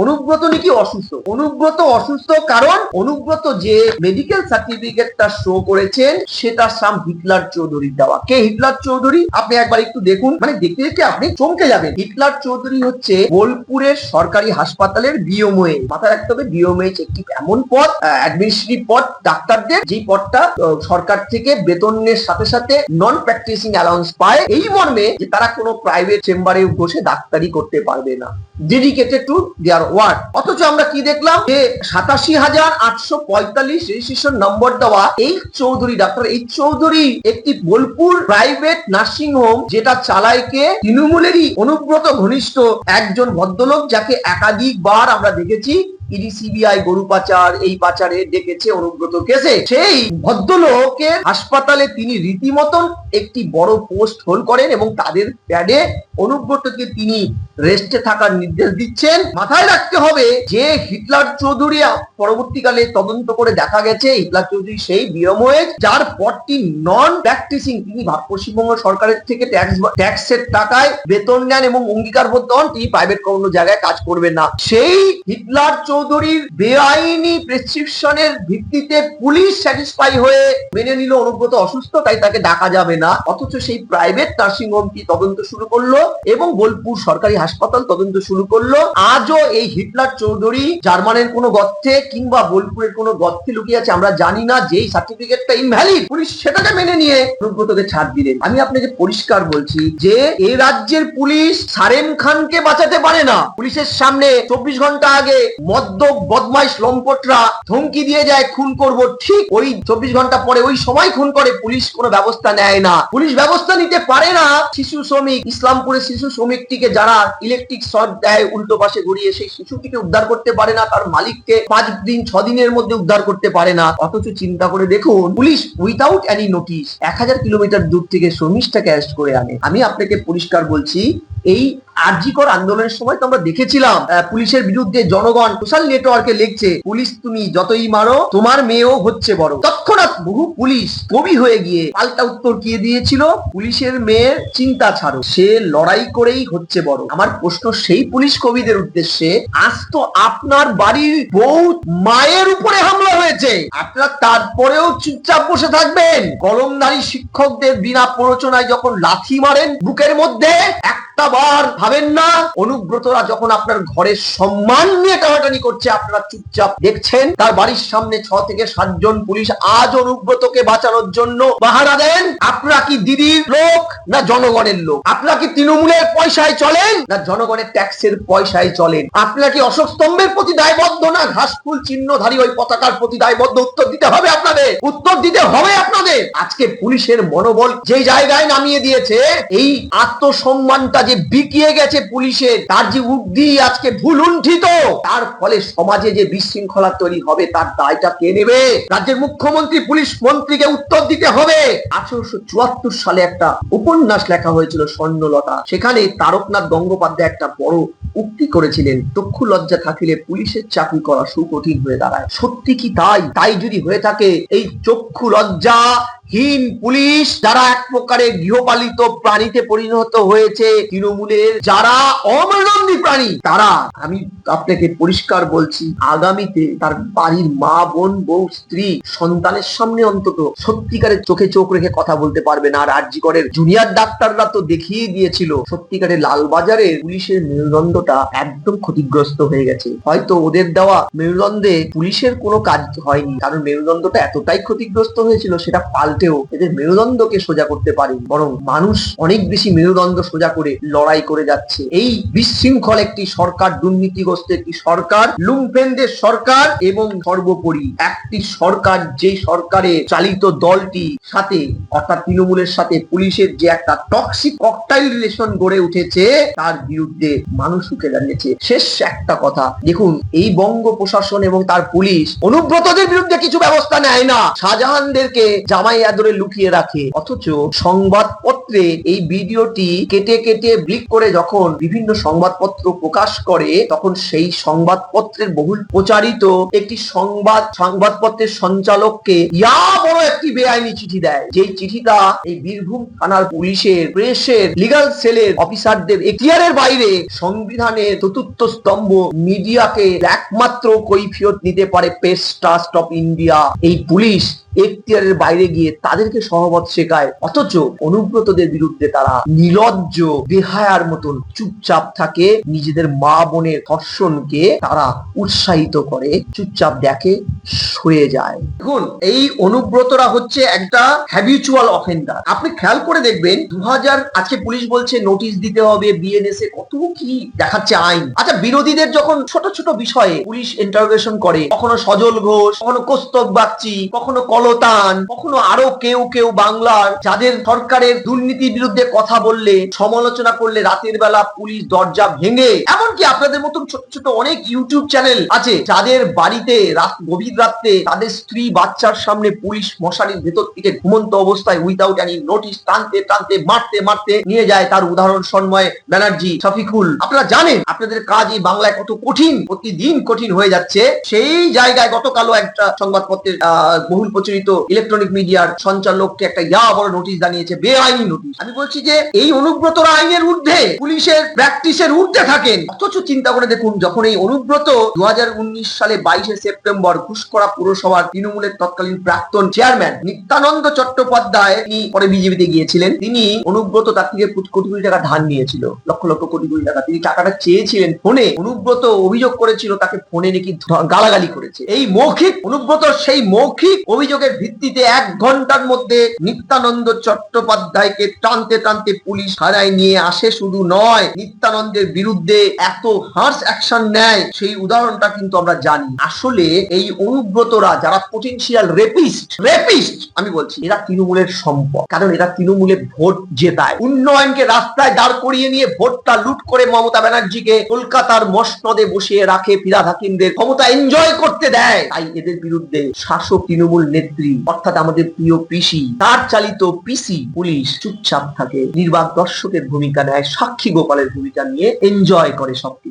অনুব্রত নাকি অসুস্থ? অনুব্রত অসুস্থ কারণ? অনুব্রত যে মেডিকেল সার্টিফিকেটটা শো করেছেন, সেটা সাম হিটলার চৌধুরীর দেওয়া। কে হিটলার চৌধুরী? আপনি একবার একটু দেখুন। মানে দেখতে দেখতে আপনি চমকে যাবেন। হিটলার চৌধুরী হচ্ছে বোলপুরের সরকারি হাসপাতালের বিওমএ মাথায় রাখতে হবে বিওমএইচ একটি এমন পদ অ্যাডমিনিস্ট্রেটিভ পদ, ডাক্তারদের যে পদটা সরকার থেকে বেতনের সাথে সাথে নন প্র্যাকটিসিং অ্যালাউন্স পায়, এই মর্মে যে তারা কোনো প্রাইভেট চেম্বারে বসে ডাক্তারি করতে পারবে না। Dedicated to their word. অথচ আমরা কি দেখলাম? যে সাতাশি হাজার আটশো পঁয়তাল্লিশ রেজিস্ট্রেশন নম্বর দেওয়া এই চৌধুরী, ডাক্তার, এই চৌধুরী একটি বোলপুর প্রাইভেট নার্সিং হোম যেটা চালায় কে তৃণমূলেরই অনুব্রত ঘনিষ্ঠ একজন ভদ্রলোক যাকে একাধিকবার আমরা দেখেছি। ইডি, সিবিআই, গরু পাচার এই পাচারে ডেকেছে অনুব্রত কেসে। সেই ভদ্রলোকের হাসপাতালে তিনি রীতিমতন একটি বড় পোস্ট হোল্ড করেন এবং তাদের প্যাডে অনুব্রতকে তিনি রেস্টে থাকার নির্দেশ দিচ্ছেন। মাথায় রাখতে হবে যে হিটলার চৌধুরী পরবর্তীকালে তদন্ত করে দেখা গেছে, হিটলার চৌধুরী সেই বিরময়ে, যার পরটি নন প্র্যাকটিসিং তিনি পশ্চিমবঙ্গ সরকারের থেকে ট্যাক্স ট্যাক্সের টাকায় বেতন নেন এবং অঙ্গীকারবদ্ধ হন, তিনি প্রাইভেট কোনো জায়গায় কাজ করবেন না। সেই হিটলার চৌধুরীর বেআইনি প্রেসক্রিপশনের ভিত্তিতে পুলিশ স্যাটিসফাই হয়ে মেনে নিল অনুব্রত অসুস্থ, তাই তাকে ডাকা যাবে না। অথচ সেই প্রাইভেট নার্সিং হোমটি তদন্ত শুরু করল এবং বোলপুর সরকারি হাসপাতাল তদন্ত শুরু করল। আজও এই হিটলার চৌধুরী জার্মানের কোনো গর্তে কিংবা বোলপুরের কোনো গর্তে লুকিয়ে আছে, আমরা জানি না যে সার্টিফিকেটটা ইনভ্যালিড পুলিশ সেটাকে মেনে নিয়ে অনুব্রতকে ছাড় দিলেন। আমি আপনাকে পরিষ্কার বলছি যে, এ রাজ্যের পুলিশ সারেম খানকে বাঁচাতে পারে না। পুলিশের সামনে চব্বিশ ঘণ্টা আগে মদ্য বদমাইশ লম্পটরা ধমকি দিয়ে যায়, খুন করব। ঠিক ওই চব্বিশ ঘণ্টা পরে ওই সময় খুন করে। পুলিশ কোনো ব্যবস্থা নেয় না। পুলিশ ব্যবস্থা নিতে পারে না। শিশু শ্রমিক ইসলামপুরের শিশু শ্রমিকটিকে যারা ইলেকট্রিক শর্ট দেয়, উল্টো পাশে ঘুরিয়ে সেই শিশুটিকে উদ্ধার করতে পারে না, তার মালিককে পাঁচ দিন, ছ দিনের মধ্যে উদ্ধার করতে পারে না। অথচ চিন্তা করে দেখুন, পুলিশ উইথাউট এনি নোটিশ এক হাজার কিলোমিটার দূর থেকে শ্রমিকটাকে অ্যারেস্ট করে আনে। আমি আপনাকে পরিষ্কার বলছি এই আরজিকর আন্দোলনের সময় তো আমরা দেখেছিলাম পুলিশের বিরুদ্ধে জনগণ সোশ্যাল নেটওয়ার্কে লিখছে পুলিশ তুমি যতই মারো, তোমার মেয়েও হচ্ছে বড়। তৎক্ষণাৎ বহু পুলিশ কবি হয়ে গিয়ে পাল্টা উত্তর কি দিয়েছিল? পুলিশের মেয়ের চিন্তা ছাড়ো, সে লড়াই করেই হচ্ছে বড়। আমার প্রশ্ন, সেই পুলিশ কবিদের উদ্দেশ্যে আজ তো আপনার বাড়ির বউ মায়ের উপরে হামলা হয়েছে। আপনারা তারপরেও চুপচাপ বসে থাকবেন। কলমধারী শিক্ষকদের বিনা প্ররোচনায় যখন লাথি মারেন বুকের মধ্যে একটা বার ভাবেন না। অনুব্রতরা যখন আপনার ঘরের সম্মান নিয়ে টানাটানি করছে, আপনারা চুপচাপ দেখছেন। তার বাড়ির সামনে ছ থেকে সাতজন পুলিশ আজ অনুব্রতকে বাঁচানোর জন্য পাহারা দেন। আপনারা কি দিদির লোক না জনগণের লোক? আপনারা কি তৃণমূলের পয়সায় চলেন না জনগণের ট্যাক্সের পয়সায় চলেন? আপনারা কি অশোক স্তম্ভের প্রতি দায়বদ্ধ না ঘাসফুল চিহ্নধারী ওই পতাকার প্রতি দায়বদ্ধ? উত্তর দিতে হবে আপনাদের। উত্তর দিতে হবে আপনাদের। আজকে পুলিশের মনোবল যে জায়গায় নামিয়ে দিয়েছে, এই আত্মসম্মানটা যে বিকিয়ে গেছে পুলিশের। তার যে উদ্ধি আজকে ভুলুণ্ঠিত তার ফলে সমাজে যে বিশৃঙ্খলা তৈরি হবে, তার দায়টা কে নেবে? রাজ্যের মুখ্যমন্ত্রী, পুলিশ মন্ত্রীকে উত্তর দিতে হবে। আঠারোশো চুয়াত্তর সালে একটা উপন্যাস লেখা হয়েছিল, স্বর্ণলতা। সেখানে তারকনাথ গঙ্গোপাধ্যায় একটা বড় উক্তি করেছিলেন, চক্ষু লজ্জা থাকিলে পুলিশের চাকরি করা সুকঠিন হয়ে দাঁড়ায়। সত্যি কি তাই? তাই যদি হয়ে থাকে, এই চক্ষু লজ্জা হীন পুলিশ যারা এক প্রকারে গৃহপালিত প্রাণীতে পরিণত হয়েছে তৃণমূলের, যারা অমেরুদণ্ডী প্রাণী, তারা, আমি আপনাকে পরিষ্কার বলছি, আগামীতে তার বাড়ির মা, বোন, বউ, স্ত্রী, সন্তানের সামনে অন্তত সত্যিকারের চোখে চোখ রেখে কথা বলতে পারবে না। আর আরজিকরের জুনিয়র ডাক্তাররা তো দেখিয়ে দিয়েছিল, সত্যিকারের লালবাজারে পুলিশের মেরুদণ্ডটা একদম ক্ষতিগ্রস্ত হয়ে গেছে। হয়তো ওদের দেওয়া মেরুদণ্ডে পুলিশের কোনো কাজ হয়নি, কারণ মেরুদণ্ডটা এতটাই ক্ষতিগ্রস্ত হয়েছিল, সেটা পাল্টেও এদের মেরুদণ্ডকে সোজা করতে পারে। বরং মানুষ অনেক বেশি মেরুদণ্ড সোজা করে লড়াই করে যাচ্ছে। এই বিশৃঙ্খল একটি সরকার, দুর্নীতিগ্রস্ত একটি সরকার, লুম্পেনদের সরকার এবং সর্বোপরি একটি সরকার যে সরকারে চালিত দলটি সাথে, অর্থাৎ তৃণমূলের সাথে পুলিশের যে একটা টক্সিক ককটাইল রিলেশন গড়ে উঠেছে, তার বিরুদ্ধে মানুষ উঠে দাঁড়িয়েছে। শেষ একটা কথা। দেখুন, এই বঙ্গ প্রশাসন এবং তার পুলিশ অনুব্রতদের বিরুদ্ধে কিছু ব্যবস্থা নেয় না। শাহজাহানদেরকে জামাই আদরে লুকিয়ে রাখে। অথচ সংবাদপত্রে সংবাদপত্রে এই ভিডিওটি কেটে কেটে ব্লিক করে যখন বিভিন্ন সংবাদপত্র প্রকাশ করে, তখন সেই সংবাদপত্রের বহুল প্রচারিত একটি সংবাদ, সংবাদপত্রের সঞ্চালককে ইয়া বড় একটি বেআইনি চিঠি দেয়। যেই চিঠিটা এই বীরভূম থানার পুলিশের, প্রেসের লিগাল সেলের অফিসারদের এখতিয়ারের বাইরে সংবিধানের চতুর্থ স্তম্ভ মিডিয়াকে একমাত্র কৈফিয়ত নিতে পারে প্রেস ট্রাস্ট অফ ইন্ডিয়া এই পুলিশ এখতিয়ারের বাইরে গিয়ে তাদেরকে সহবত শেখায়। অথচ অনুব্রতদের বিরুদ্ধে তারা নিলজ্জ, বেহায়ার মতন চুপচাপ থাকে। নিজেদের মা বোনের ধর্ষণকে তারা উৎসাহিত করে, চুপচাপ দেখে সয়ে যায়। দেখুন, এই অনুব্রতরা হচ্ছে একটা হ্যাবিচুয়াল অফেন্ডার আপনি খেয়াল করে দেখবেন দু আজকে পুলিশ বলছে নোটিশ দিতে হবে বিএনএস এ কত কি দেখাচ্ছে আইন। আচ্ছা বিরোধীদের যখন ছোট ছোট বিষয়ে পুলিশ ইন্টারোগেশন করে, কখনো সজল ঘোষ, কখনো কৌস্তব বাগচি, কখনো কলতান, কখনো আরও কেউ কেউ বাংলার, যাদের সরকারের দুর্নীতির বিরুদ্ধে কথা বললে, সমালোচনা করলে রাতের বেলা পুলিশ দরজা ভেঙে, এমনকি আপনাদের মতন ছোট ছোট অনেক ইউটিউব চ্যানেল আছে, যাদের বাড়িতে গভীর রাত্রে তাদের স্ত্রী বাচ্চার সামনে পুলিশ মশারির ভেতর থেকে ঘুমন্ত অবস্থায় উইদাউট এনি নোটিশ টানতে টানতে, মারতে মারতে নিয়ে যায় তার উদাহরণ সন্ময় ব্যানার্জি শফিকুল। আপনারা জানেন, আপনাদের কাজ এই বাংলায় কত কঠিন, প্রতিদিন কঠিন হয়ে যাচ্ছে। সেই জায়গায় গতকালও একটা সংবাদপত্রের বহুল প্রচলিত ইলেকট্রনিক মিডিয়ার সঞ্চালককে একটা ইয়া বড় নোটিশ জানিয়েছে, বেআইনি। নোটিশ আমি বলছি যে এই অনুব্রতরা আইনের ঊর্ধ্বে পুলিশের প্র্যাকটিসের ঊর্ধ্বে থাকেন। অথচ চিন্তা করে দেখুন, যখন এই অনুব্রত দু সালে বাইশে সেপ্টেম্বর ঘুষকরা পুরসভার তৃণমূলের তৎকালীন প্রাক্তন চেয়ারম্যান নিত্যানন্দ চট্টোপাধ্যায়, তিনি পরে বিজেপিতে গিয়েছিলেন। তিনি অনুব্রত তার থেকে কোটি কোটি টাকা ধার নিয়েছিল, লক্ষ লক্ষ কোটি কোটি টাকা। তিনি টাকাটা চেয়েছিলেন ফোনে। অনুব্রত অভিযোগ করেছিল, তাকে ফোনে নাকি গালাগালি করেছে। এই মৌখিক, অনুব্রত সেই মৌখিক অভিযোগের ভিত্তিতে এক ঘণ্টার মধ্যে নিত্যানন্দ চট্টোপাধ্যায়কে টানতে টানতে পুলিশ থানায় নিয়ে আসে। শুধু নয়, নিত্যানন্দের বিরুদ্ধে এত হার্স অ্যাকশন নেয়, সেই উদাহরণটা কিন্তু আমরা জানি। আসলে এই অনুব্রতরা যারা পটেনশিয়াল রেপিস্ট রেপিস্ট আমি বলছি, এরা তৃণমূলের সম্পদ। কারণ এরা তৃণমূলে ভোট জেতায়। উন্নয়নকে রাস্তায় দাঁড় করিয়ে নিয়ে ভোটটা লুট করে মমতা ব্যানার্জিকে কলকাতার মসনদে বসিয়ে রাখে ফিরাদ হাকিমদের ক্ষমতা এনজয় করতে দেয়। তাই এদের বিরুদ্ধে শাসক তৃণমূল নেত্রী, অর্থাৎ আমাদের প্রিয় পিসি, তার চালিত পিসি পুলিশ চুপচাপ থাকে। নির্বাক দর্শকের ভূমিকা নেয় সাক্ষী গোপালের ভূমিকা নিয়ে এনজয় করে সবকিছু।